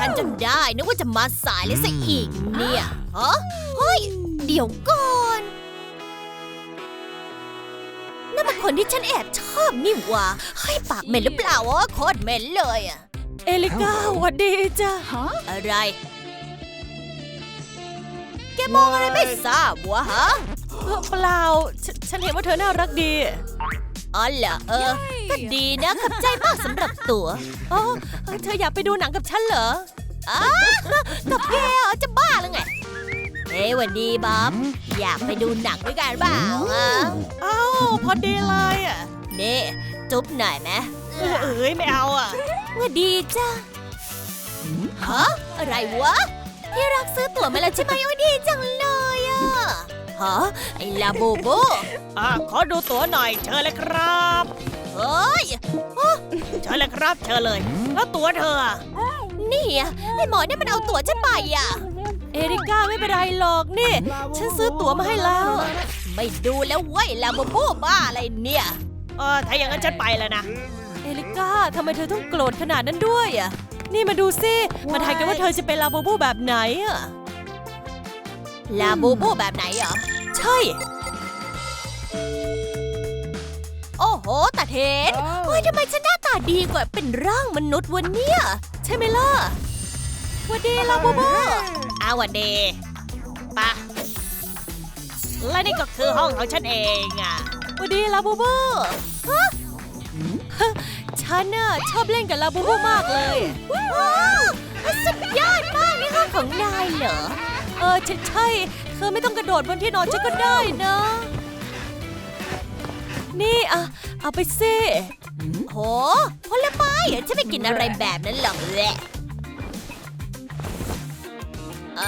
ทันจนได้ นึกว่าจะมาสายเลยซะอีกเนี่ยฮะเฮ้ย เดี๋ยวก่อนนั่นมันคนที่ฉันแอบชอบนี่หว่าเฮ้ยปากเหม็นหรือเปล่าวะโคตรเหม็นเลยอะเอลิก้าหวัดดีจ้ะอะไร แกมองอะไรไม่ทราบวะฮะเอ่อเปล่าฉนฉันเห็นว่าเธอน่ารักดี อ๋อเหรอเออ ก็ดีนะ ขอบใจมากสำหรับตัวอ๋อเอ่อเธออยากไปดูหนังกับฉันเหรออ้ากับแกเหรอจะบ้าหรือไงเฮ้ยหวันดีบ๊อบ อยากไปดูหนังด้วยกันเปล่าอะอ้าวพอดีเลยอะนี่จุ๊บหน่อยไหมเออเอ้ยไม่เอาอะหวันดีจ้าฮะอะไรวะที่รักซื้อตั๋วมาแล้วใช่ไหมโอ้ยดีจังเลยอะ ฮะไอ้ลาโบโบอะขอดูตั๋วหน่อยเชิญเลยครับเฮ้ยเชิญเลยครับเชิญเลย แล้วตั๋วเธออะนี่อะไอ้หมอเนี่ยมันเอาตั๋วฉันไปอะ เอริก้าไม่เป็นไรหรอกนี่ ฉันซื้อตั๋วมาให้แล้ว ไม่ดูแล้วเว้ยลาโบโบบ้าอะไรเนี่ยเออถ้าอย่างนั้นฉันไปแล้วนะ เอลิก้าทำไมเธอต้องโกรธขนาดนั้นด้วยอะนี่มาดูสิมาถ่ายกันว่าเธอจะเป็นลาบูบูแบบไหนอะลาโบโบแบบไหนเหรอ ใช่ โอ้โหตาเทนเฮ้ยทำไมฉันหน้าตาดีกว่าเป็นร่างมนุษย์วันเนี่ยใช่ไหมล่ะหวัสดีลาบูบูอาวันเดย์ปะและนี่ก็คือห้องของฉันเองอะหวัสดีลาบูบูฮะฉันน่ะชอบเล่นกับลาบูบูมากเลยว้าวสุดยอดมากนี่ห้องของนายเหรอ เออใช่ใช่เธอไม่ต้องกระโดดบนที่นอนฉันก็ได้นะ นี่อะเอาไปซิโหผลไม้เหรอฉันไม่กินอะไรแบบนั้นหรอกแหละเอ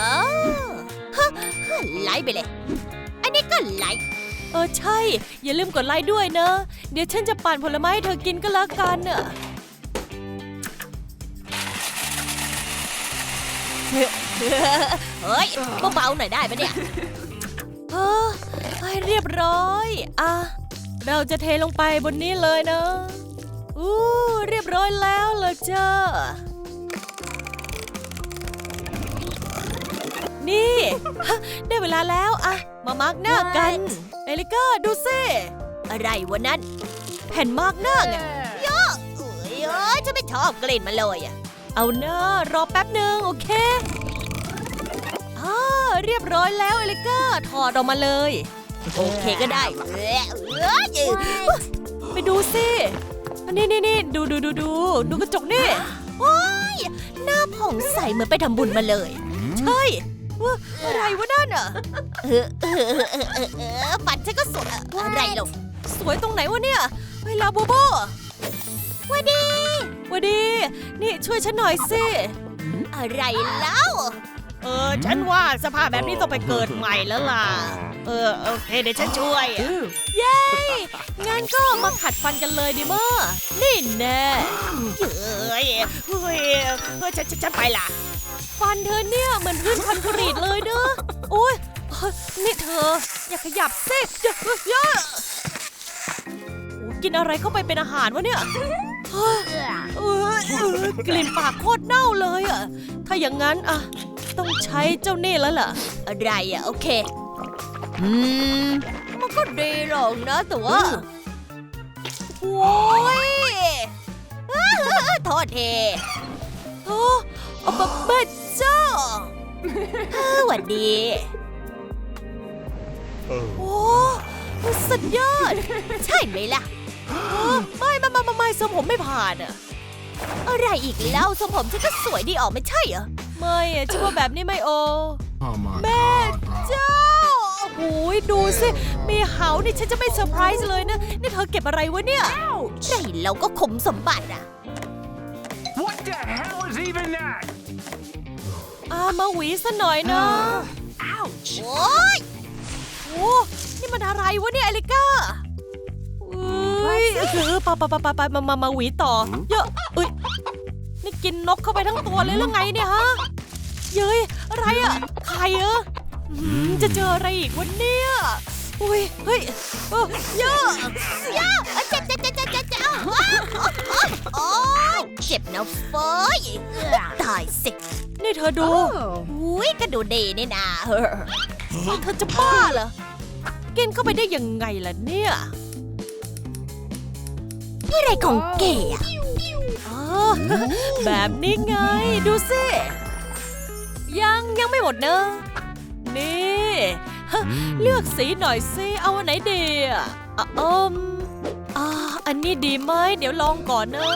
อฮะฮะไลค์ไปเลย อันนี้ก็ไลค์เออใช่ อย่าลืมกดไลค์ด้วยนะ เดี๋ยวฉันจะปั่นผลไม้ให้เธอกินก็แล้วกันน่ะ เฮ้ยเบาๆหน่อยได้ปะเนี่ยเออให้เรียบร้อย อะ เราจะเทลงไปบนนี้เลยนะ อู้เรียบร้อยแล้วเลยจ้านี่ฮะได้เวลาแล้วอะมามาร์กหน้ากันเอลิก้าดูสิอะไรวะนั่นแผ่นมาร์กหน้าไงเยอะเอ้ยเอ้ยฉันไม่ชอบกลิ่นมันเลยอะเอาหน้ารอแป๊บหนึ่งโอเค อาเรียบร้อยแล้วเอลิก้าถอดออกมาเลย โอเคก็ได้เอ้ยเอ้ยไปดูสิอันนี้นี่นี่ดูดูดูดูดูกระจกนี่โอ้ยหน้าผ่องใสเหมือนไปทำบุญมาเลย ใช่ว่าอะไรวะนั่นอะเออเออเออเออเออปันฉันก็สวยอะไรหรอกสวยตรงไหนวะเนี่ยเวลาโบโบว่าดีวัดี นี่ช่วยฉันหน่อยสิ อะไรแล้ว เออ ฉันว่าสภาพแบบนี้ต้องไปเกิดใหม่แล้วล่ะ เออ โอเค เดี๋ยวฉันช่วย เย้งั้นก็มาขัดฟันกันเลยดีมั้ยนี่แน่เฮ้ยเฮ้ยเฮ้ยฉันฉันฉันไปละฟันเธอเนี่ยเหมือนพื้นคอนกรีตเลยเนอะโอ้ยเฮ้ยนี่เธอ อย่าขยับสิอย่าอย่าโอ้กินอะไรเข้าไปเป็นอาหารวะเนี่ย เฮ้ยเอยเอยกลิ่นปากโคตรเน่าเลยอะ ถ้าอย่างนั้นอะ ต้องใช้เจ้านี่แล้วล่ะ อะไรอะ โอเค อืม มันก็ดีหรอกนะแต่ว่าโอ้ยเอ้อโทษทีโอ้เอาปะเบ็ดเจ้าเออหวัดดี โอ้สุดยอด ใช่ไหมล่ะเออ ไม่ไม่ไม่ไม่ไม่สมผมไม่ผ่านอะอะไรอีกแล้วทรงผมฉันก็สวยดีออกไม่ใช่เหรอไม่อะฉันว่าแบบนี้ไม่โอ Oh my แม่ God, bro. เจ้าโอ้ยดูสิ มีเหานี่ฉันจะไม่เซอร์ไพรส์เลยนะ นี่เธอเก็บอะไรวะเนี่ยใช่เราก็ขมสมบัติอะ What the hell is even that? อ่ามาหวีซะหน่อยนะโอ้ยโอ้นี่มันอะไรวะเนี่ยอลิก้าเอ้ยคือปปปปปมามามาหวีต่อ เยอะเอ้ยนี่กินนกเข้าไปทั้งตัวเลยหรือไงเนี่ยฮะ เย้ยอะไรอะใครเออจะเจออะไรอีกวะเนี่ยอุ้ยเฮ้ยเยออเยอะเจ็บเจ็บเจ็บเจ็บเจ็บเจ็บอ้โอ้ยเจ็บนะเฟยตายสินี่เธอดูอุ้ยก็ดูดีนี่นาเธอจะบ้าเหรอกินเข้าไปได้ยังไงล่ะเนี่ย นี่อะไรของเก๋อะอ๋อแบบนี้ไง ดูสิ ยังยังไม่หมดเนอะนี่ฮะเลือกสีหน่อยสิ เอาอันไหนดีอะอะเอิมอ่าอันนี้ดีไหมเดี๋ยวลองก่อนนะ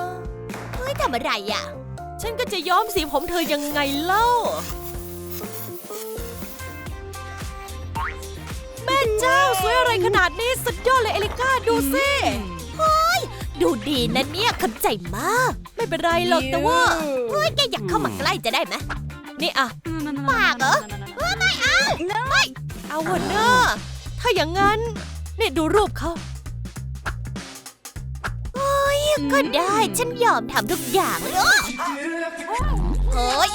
เฮ้ยทำอะไรอะ ฉันก็จะย้อมสีผมเธอยังไงเล่าแม่เจ้าสวยอะไรขนาดนี้สุดยอดเลยเอลิก้าดูสิ ดูดีนะเนี่ยเข้าใจมาก ไม่เป็นไรหรอกแต่ว่าเฮ้ยแกอยากเข้ามาใกล้จะได้ไหมนี่อะปากเหรอเออไม่เอาเอาหัวหน้าถ้าอย่างนั้นนี่ดูรูปเขาก็ได้ฉันยอมทำทุกอย่างเลยเฮ้ย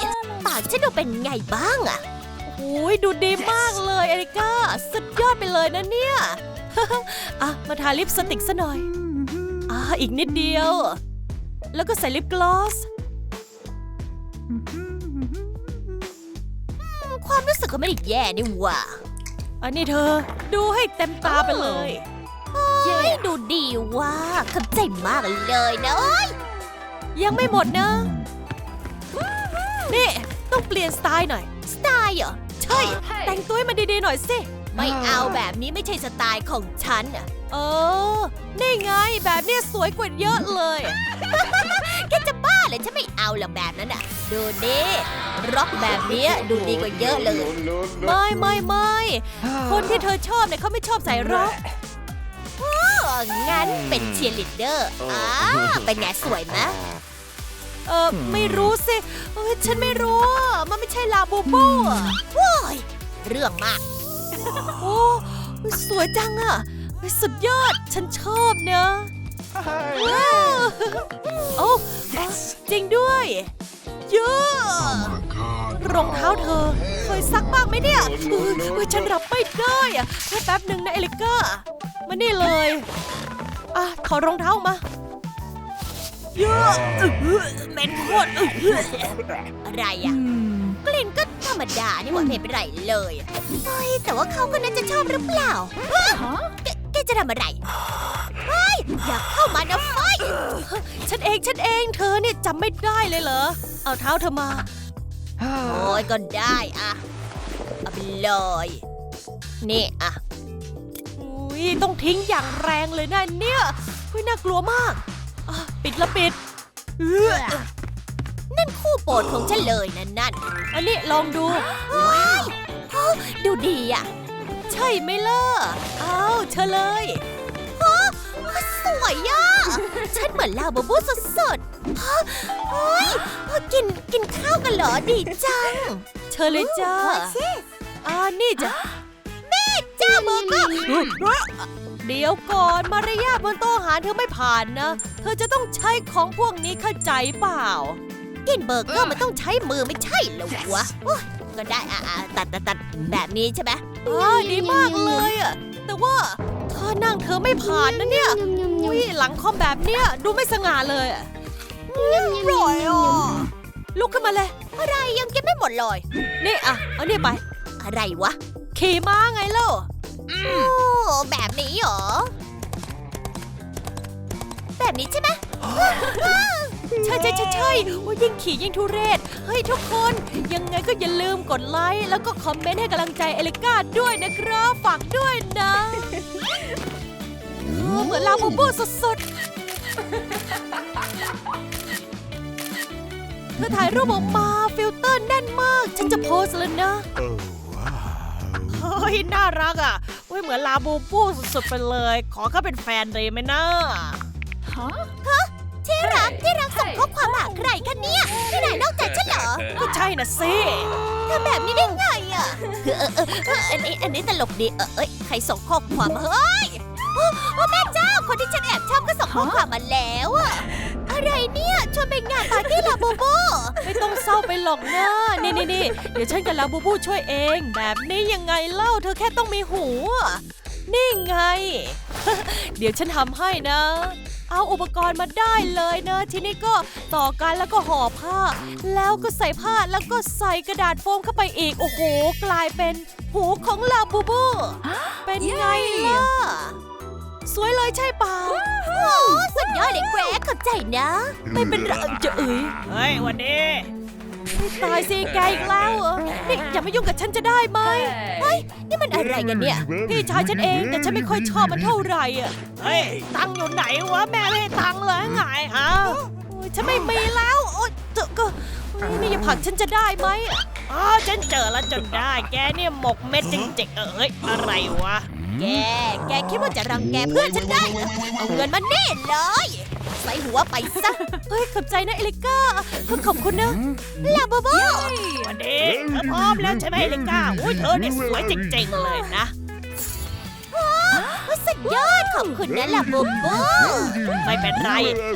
ปากฉันดูเป็นไงบ้างอะโอ้ยดูดีมากเลยเอริก้าสุดยอดไปเลยนะเนี่ย อะ มาทาลิปสติกซะหน่อย อะอีกนิดเดียว แล้วก็ใส่ลิปกลอส ความรู้สึกก็ไม่ได้แย่นี่หว่า อันนี้เธอ ดูให้เต็มตาไปเลยเฮ้ยดูดีว่าเข้าใจมากเลยนะเอ้ยยังไม่หมดนะ นี่ ต้องเปลี่ยนสไตล์หน่อย สไตล์เหรอ ใช่ แต่งตัวให้มันดีๆหน่อยสิ ไม่เอาแบบนี้ไม่ใช่สไตล์ของฉันอะเออนี่ไงแบบเนี้ยสวยกว่าเยอะเลยแกจะบ้าเลยฉันไม่เอาหรอกแบบนั้นอะ ดูดิร็อกแบบเนี้ยดูดีกว่าเยอะเลย ไม่ไม่ไม่คนที่เธอชอบเนี่ยเขาไม่ชอบใส่ร็อกเอองั้นเป็นเชียร์ลีดเดอร์อ่าเป็นไงสวยไหมเออไม่รู้สิเอ้ยฉันไม่รู้อะมันไม่ใช่ลาบูบูอะโว้ยเรื่องมาก โอ้สวยจังอะสุดยอด ฉันชอบเนอะว้าวโอ้จริงด้วยเยอะ My God. รองเท้าเธอ เคยซักบ้างไหมเนี่ยเออเออฉันรับไม่ได้อะแค่แป๊บหนึ่งนะเอลิก้ามานี่เลยอะถอดรองเท้ามาเยอะอื้อหือเหม็นโคตรอื้อหืออะไรอะ กลิ่นก็ธรรมดานี่หว่าไม่เป็นไรเลยเฮ้ยแต่ว่าเขาก็น่าจะชอบหรือเปล่าแกแกจะทำอะไรเฮ้ยอยากเข้ามานะไฟฉันเองฉันเองเธอเนี่ยจำไม่ได้เลยเหรอ เอาเท้าเธอมา โอ้ยก็ได้อะเอาไปเลยนี่อะอุ้ยต้องทิ้งอย่างแรงเลยนะเนี่ยอุ้ยน่ากลัวมากอะปิดละปิดเออ นั่นคู่โปรดของฉันเลยนะนั่นอันนี้ลองดู ว้ายโอ้ดูดีอะใช่ไหมล่ะเอาเชิญเลยสวยอะฉันเหมือนลาบูบูสดๆฮะเฮ้ยกินกินข้าวกันเหรอดีจังเชิญเลยจ้าอ่านี่จ้ะเจ้าเบอร์เกอร์เดี๋ยวก่อนมารยาทบนโต๊ะอาหารเธอไม่ผ่านนะ เธอจะต้องใช้ของพวกนี้เข้าใจเปล่า กินเบอร์เกอร์มันต้องใช้มือไม่ใช่เหรอวะโอ๊ยก็ได้อะอะตัดตัดตัดแบบนี้ใช่ไหมอ่าดีมากเลยอะแต่ว่าท่านั่งเธอไม่ผ่านนะเนี่ยอุ้ยหลังคอมแบบเนี้ยดูไม่สง่าเลยอะร่อยอะลุกขึ้นมาเลย อะไรยังกินไม่หมดเลยนี่อะเอานี่ไป อะไรวะขี่ม้าไงเล่าโอ้แบบนี้เหรอแบบนี้ใช่ไหม ใช่ใช่ใช่ใช่ว่ายิ่งขี่ยิ่งทุเรศ เฮ้ยทุกคน ยังไงก็อย่าลืมกดไลค์ แล้วก็คอมเมนต์ให้กำลังใจเอลิก้าด้วยนะครับ ฝากด้วยนะเออเหมือนลาบูบูสุดๆเธอถ่ายรูปออกมาฟิลเตอร์แน่นมาก ฉันจะโพสต์แล้วนะ Oh, wow. เฮ้ย น่ารักอะเฮ้ยเหมือนลาบูบูสุดๆไปเลย ขอเขาเป็นแฟนเลยไหมนะที่รักที่รัก ส่งข้อความหาใครคะเนี่ยที่ไหนนอกจากฉันเหรอ ก็ใช่นะสิทำแบบนี้ได้ไงอะเออเออเออเอออันนี้อันนี้ตลกดีเออเอ้ยใครส่งข้อความมาเฮ้ยโอ้โอ้แม่เจ้าคนที่ฉันแอบชอบก็ส่งข้อความมาแล้วอะอะไรเนี่ยชวนไปงานปาร์ตี้ลาบูบูไม่ต้องเศร้าไปหรอกนะนี่นี่นี่เดี๋ยวฉันกับลาบูบูช่วยเอง แบบนี้ยังไงเล่าเธอแค่ต้องมีหูอะนี่ไง เดี๋ยวฉันทำให้นะ เอาอุปกรณ์มาได้เลยเนอะทีนี้ก็ต่อกันแล้วก็ห่อผ้า แล้วก็ใส่ผ้าแล้วก็ใส่กระดาษโฟมเข้าไปอีก โอ้โห กลายเป็นหูของลาบูบู เป็นไงล่ะ สวยเลยใช่เปล่าโอ้สุดยอดเลยแกรกขอบใจนะ ไม่เป็นไรจะเอ๋ยเฮ้ยวันนี้ ตายสิแกอีกแล้วเหรอนี่อย่ามายุ่งกับฉันจะได้ไหมนี่มันอะไรกันเนี่ย พี่ชายฉันเองแต่ฉันไม่ค่อยชอบมันเท่าไหร่อะเฮ้ยตังค์อยู่ไหนวะแม่ไม่ให้ตังค์เลยไงฮะโอ๊ยฉันไม่มีแล้วโอ๊ยเจอก็โอ๊ยนี่อย่าผลักฉันจะได้ไหมอะอ๋อฉันเจอแล้วจนได้ แกเนี่ยหมกเม็ดจริงๆเออเฮ้ยอะไรวะ แก แกคิดว่าจะรังแกเพื่อนฉันได้เหรอเอาเงินมานี่เลย ใส่หัวไปซะ เฮ้ยขอบใจนะเอลิก้าขอบคุณนะลาบูบูวันนี้เธอพร้อมแล้วใช่ไหมลิก้าอุ้ยเธอเนี่ยสวยจริงๆเลยนะสุดยอดขอบคุณนะลาบูบูไม่เป็นไร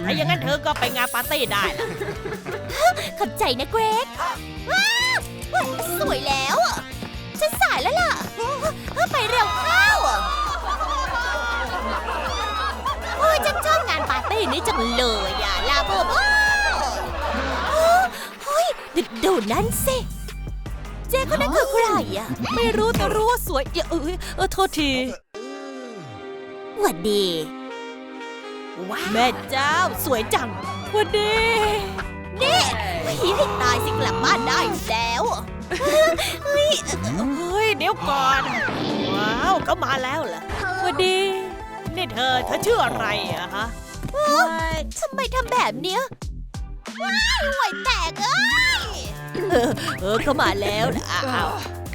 ถ้าอย่างนั้นเธอก็ไปงานปาร์ตี้ได้ละขอบใจนะเกรกว้าวว้าวสวยแล้วอะฉันสายแล้วล่ะเฮ้ยไปเร็วเข้าอะ งานจังเลยอะลาบูบูเฮ้ยดูดูนั่นสิเจ๊คนนั้นคือใครอะไม่รู้แต่รู้ว่าสวยเอ้ยเอ้ยเออโทษทีหวัดดีแม่เจ้าสวยจังหวันดีนี่ผีให้ตายสิกลับบ้านได้แล้วเฮ้ยเดี๋ยวก่อน ว้าวก็มาแล้วเหรอหวันดีนี่เธอเธอชื่ออะไรอะฮะ ทำไมทำแบบเนี้ยว้ายห่วยแตกเอ้ย เออเออเขามาแล้วนะอ้าว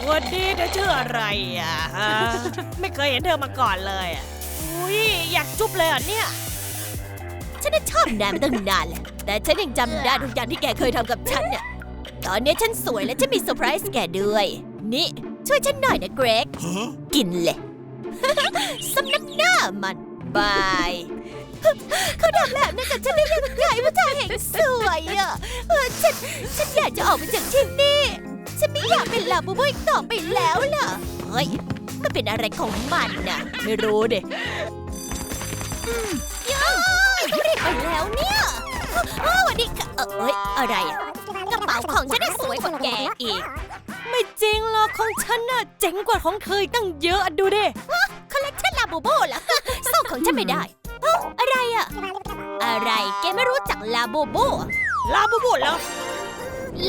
วันนี้เธอชื่ออะไรอะฮะไม่เคยเห็นเธอมาก่อนเลยอะอุ้ยอยากจุ๊บเลยอะเนี่ย ฉันน่ะชอบนายมาตั้งนานแล้วแต่ฉันยังจำได้ทุกอย่างที่แกเคยทำกับฉันเนี่ยตอนนี้ฉันสวยและฉันมีเซอร์ไพรส์แกด้วย นี่ ช่วยฉันหน่อยนะเกรก กินเลย สำนักหน้ามันบาย เขาทำแบบนั้นกับฉันได้ยังไงผู้ชายแห่งสวยอะเออฉันฉันอยากจะออกไปจากที่นี่ ฉันไม่อยากเป็นลาบูบูอีกต่อไปแล้วล่ะเฮ้ยมันเป็นอะไรของมันน่ะ ไม่รู้ดิย้อยต้องรีบไปแล้วเนี่ยอ้าวสวัสดีค่ะเออเอ้ยอะไรอะกระเป๋าของฉันน่ะสวยกว่าแกอีก ไม่จริงหรอกของฉันน่ะเจ๋งกว่าของเคยตั้งเยอะดูดิคอลเลคชันลาบูบูเหรอสู้ของฉันไม่ได้ อะไร แกไม่รู้จักลาบูบูอะลาบูบูเหรอ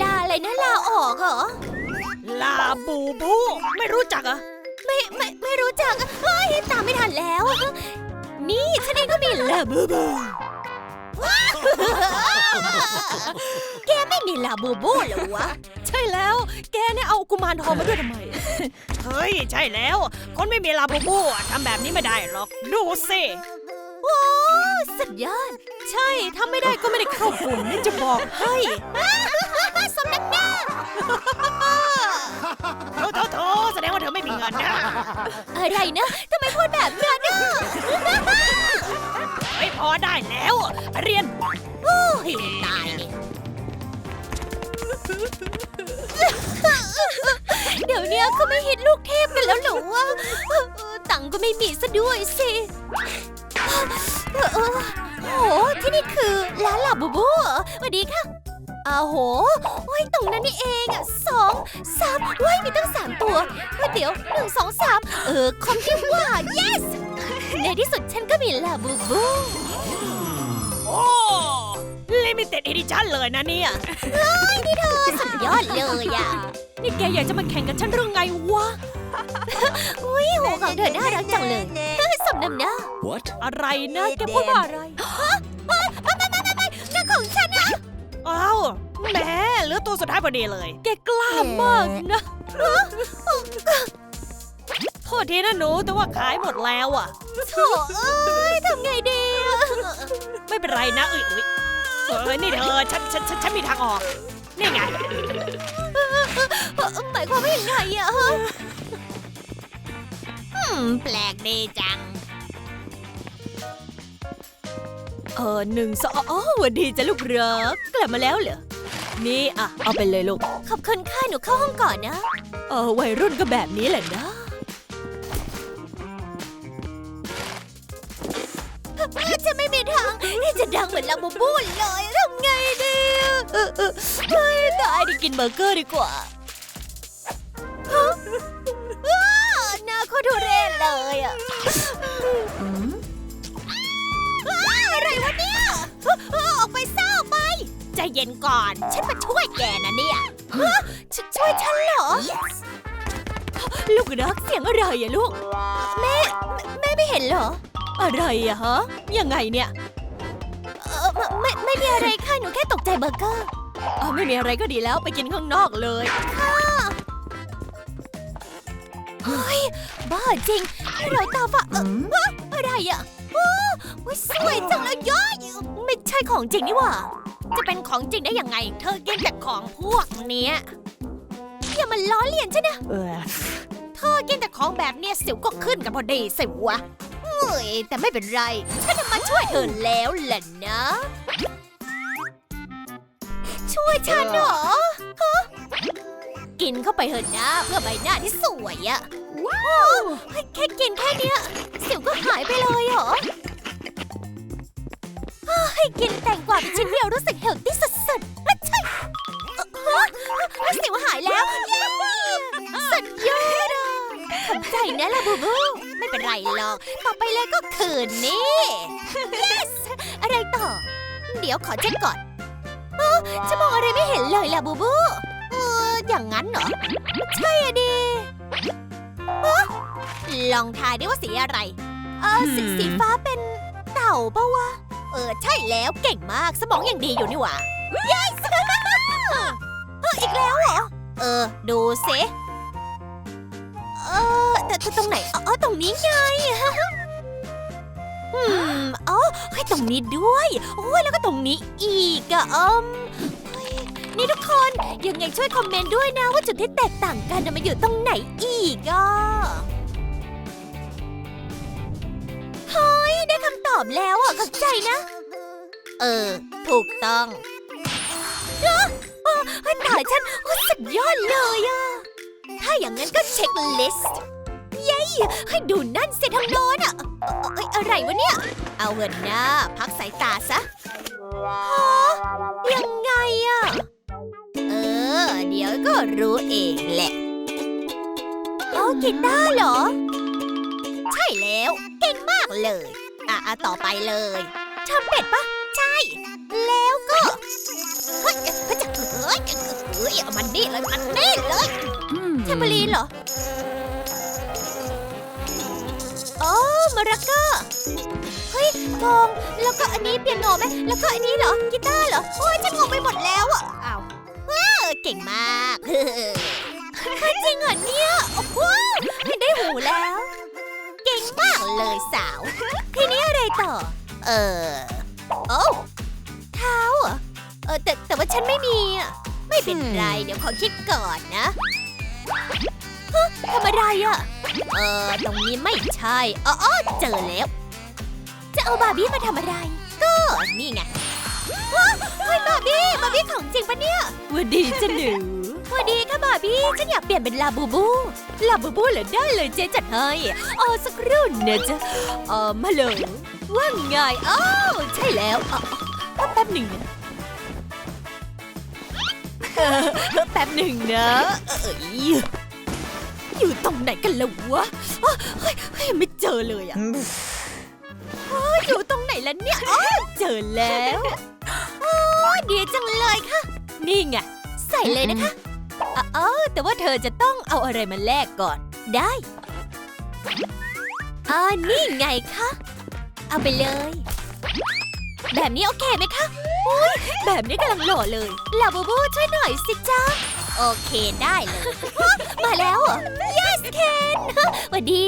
ลาอะไรนะลาออกเหรอ ลาบูบู ไม่รู้จักเหรอะไม่ไม่ไม่รู้จักอะเฮ้ยตามไม่ทันแล้วอะนี่ฉันเองก็มีลาบูบูว้าวแกไม่มีลาบูบูเหรอวะ ใช่แล้ว แกเนี่ยเอากุมารทองมาด้วยทำไม เฮ้ย ใช่แล้ว คนไม่มีลาบูบูอะทำแบบนี้ไม่ได้หรอก ดูสิ โอ้ สุดยอด ใช่ถ้าไม่ได้ก็ไม่ได้เข้ากลุ่มนี่จะบอกให้สำนักหน้าโถโถโถแสดงว่าเธอไม่มีเงินนะ อะไรนะทำไมพูดแบบนั้นอะเฮ้ยพอได้แล้วไปเรียนโอ้ยตายดิเดี๋ยวเนี้ยเขาไม่ฮิตลูกเทพกันแล้วเหรอวะเออเออตังค์ก็ไม่มีซะด้วยสิ เออเออโอ้โหที่นี่คือร้านลาบูบูเหรอสวัสดีค่ะอ้าวโหโอ้ยตรงนั้นนี่เองอะสองสามเว้ยมีตั้งสามตัวเฮ้ยเดี๋ยวหนึ่งสองสามเออคอมที่ว่า yes ในที่สุดฉันก็มีลาบูบู โอ้ลิมิเต็ดอีดิชั่นเลยนะเนี่ย นี่เธอสุดยอดเลยอะ นี่แกอยากจะมาแข่งกับฉันเรื่องไงวะ อุ้ยหัวของเธอน่ารักจังเลยเฮ้ยส มน้ำหน้า What? อะไรนะแกพูดว่าอะไรไม่ไม่ไม่ไม่ไม่เรื่องของฉันอะอ้าวแหมเหลือตัวสุดท้ายพอดีเลย แกกล้ามากนะ โทษทีนะหนูแต่ว่าขายหมดแล้วอะโถเอ้ยทำไงดีอะไม่เป็นไรนะอุ้ยอุ้ยเออนี่เธอฉันฉันฉันฉันมีทางออก นี่ไงเอ่อหมายความว่ายังไงอะฮะอืมแปลกดีจัง เออหนึ่งสองอ๋อหวันดีจ้ะลูกรักกลับมาแล้วเหรอ นี่อะ เอาไปเลยลูก ขอบคุณค่ะหนูเข้าห้องก่อนนะ เออวัยรุ่นก็แบบนี้แหละนะฉันไม่มีทางจะดังเหมือนลาบูบูเลยทำไงดีเออเออเฮ้ยตายดิกินเบอร์เกอร์ดีกว่าฮะอ้าหน้าโคตรทุเรศเลยอะ เย็นก่อน ฉันมาช่วยแกนะเนี่ยฮะชช่วยฉันเหรอ ลูกรักเสียงอะไรอะลูก แม่ แม่ไม่เห็นเหรอ อะไรอะฮะ ยังไงเนี่ย เออไม่ไม่ไม่มีอะไรค่ะ หนูแค่ตกใจเบอร์เกอร์อ๋อไม่มีอะไรก็ดีแล้วไปกินข้างนอกเลยเฮ้ยบ้าจริงให้เราตาฝาเอ่อฮะอะไรอะว้าวอุ๊ยสวยจังเลยย้อยไม่ใช่ของจริงนี่หว่า จะเป็นของจริงได้ยังไง เธอกินแต่ของพวกเนี้ยอย่ามาล้อเลียนฉันนะเออเธอกินแต่ของแบบเนี้ยสิวก็ขึ้นกันพอดีสิวะเฮ้ยแต่ไม่เป็นไร ฉันจะมาช่วยเธอแล้วแหละนะ ช่วยฉันเหรอฮะกินเข้าไปเถอะนะเพื่อใบหน้าที่สวยอะว้าวแค่กินแค่เนี้ยสิวก็หายไปเลยเหรอ ให้กินแตงกวาเป็นชิ้นเดียวรู้สึกเฮลตี้สุดๆอะใช่เอ่อฮะสิวหายแล้วเย้สุดยอดอะขอบใจนะล่ะบูบู ไม่เป็นไรหรอก ต่อไปเลยก็คืนนี้ yes อะไรต่อ เดี๋ยวขอเช็คก่อนเออจะมองอะไรไม่เห็นเลยล่ะบูบูเอออย่างนั้นเหรอ ใช่อะดิเอ้อลองทายดิว่าสีอะไร เออสี hmm สีฟ้าเป็นเต่าปะวะ เออ ใช่แล้วเก่งมากสมองอย่างดีอยู่นี่หว่า yes เอออีกแล้วเหรอ เออ ดูสิเออแต่แต่ตรงไหนอ๋อตรงนี้ไงอืมอ๋อให้ตรงนี้ด้วยโอ้ยแล้วก็ตรงนี้อีกอะอืมเฮ้ยนี่ทุกคนยังไงช่วยคอมเมนต์ด้วยนะว่าจุดที่แตกต่างกันน่ะมันอยู่ตรงไหนอีกอะ อบแล้วอะเข้าใจนะ เออ ถูกต้องเอ้อเอ้อเฮ้ยตายฉันโอ้ยสุดยอดเลยอะถ้าอย่างนั้นก็เช็คลิสต์ เย้ให้ดูนั่นสิทางโน้นอะเอ้ยอะไรวะเนี่ย เอาเงินหน้า พักสายตาซะฮะยังไงอะเออ เดี๋ยวก็รู้เองแหละโอ้กีตาร์เหรอ ใช่แล้ว เก่งมากเลย อะอะต่อไปเลยทำเป็ดปะใช่ แล้วก็เฮ้ยเฮ้ยจะเฮ้ยเฮ้ยเอามันนี่เลยมันนี่เลยเทมเบอรีนเหรอโอ้มาราก้าเฮ้ยกลองแล้วก็อันนี้เปียโนไหมแล้วก็อันนี้เหรอกีตาร์เหรอโอ้ยฉันงงไปหมดแล้วอะอ้าวเออเก่งมากจริงเหรอเนี่ยโอ้โหได้หูแล้วเก่งมาก เลยสาว ทีนี้อะไรต่อ เออโอ้เท้าเหรอเออแต่แต่ว่าฉันไม่มีอะไม่เป็นไร เดี๋ยวขอคิดก่อนนะฮะทำอะไรอะ เออตรงนี้ไม่ใช่อ๋อออเจอแล้ว จะเอาบาร์บี้มาทำอะไร ก็นี่ไงว้าวเฮ้ยบาร์บี้บาร์บี้ของจริงปะเนี่ยวันดีจ้ะหนู สวัสดีค่ะบาร์บี้ ฉันอยากเปลี่ยนเป็นลาบูบู ลาบูบูเหรอได้เลยเจ๊จัดให้เออสักครู่นะจ๊ะเออมาเลยว่าไงอ้าวใช่แล้วอแป๊บหนึ่งนะเอแป๊บหนึ่งนะเอ้ยอยู่ตรงไหนกันล่ะวะเฮ้ยไม่เจอเลยอะอยู่ตรงไหนแล้วเนี่ยเจอแล้ว โอ้ดีจังเลยค่ะ นี่ไง ใส่เลยนะคะ อ๋ออ๋อแต่ว่าเธอจะต้องเอาอะไรมาแลกก่อน ได้อ่านี่ไงคะ เอาไปเลย แบบนี้โอเคไหมคะแบบนี้กำลังหล่อเลยลาบูบูช่วยหน่อยสิจ้าโอเคได้เลยฮะมาแล้วเหรอ yes Ken สวัสดี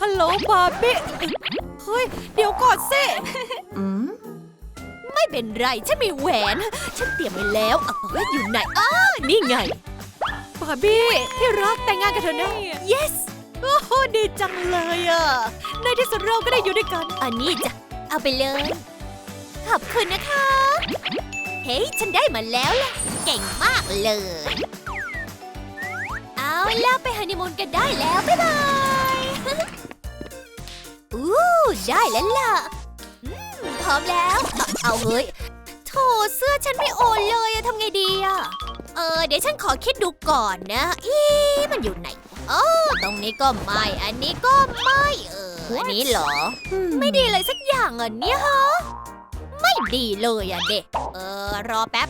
ฮัลโหลบาร์บี้เฮ้ย เดี๋ยวก่อนสิไม่เป็นไร ฉันมีแหวน ฉันเตรียมไว้แล้วเอาเฮ้ยอยู่ไหนอ้านี่ไง บาร์บี้ ที่รักแต่งงานกันเถอะนะ yes โอ้โหดีจังเลยอะ ในที่สุดเราก็ได้อยู่ด้วยกัน อันนี้จ้ะ เอาไปเลย ขอบคุณนะคะ เฮ้ย ฉันได้มาแล้วล่ะ เก่งมากเลย เอาล่ะไปฮันนีมูนกันได้แล้ว บ๊ายบาย อู้ได้แล้วล่ะอืมพร้อมแล้ว เอาเฮ้ย โถเสื้อฉันไม่โอนเลยอะทำไงดีอะ เออเดี๋ยวฉันขอคิดดูก่อนนะ อีมันอยู่ไหนเออตรงนี้ก็ไม่ อันนี้ก็ไม่ เออ อันนี้เหรอ ไม่ดีเลยสักอย่างอะเนี่ยฮะ ไม่ดีเลยอะเด็กเออ รอแป๊บ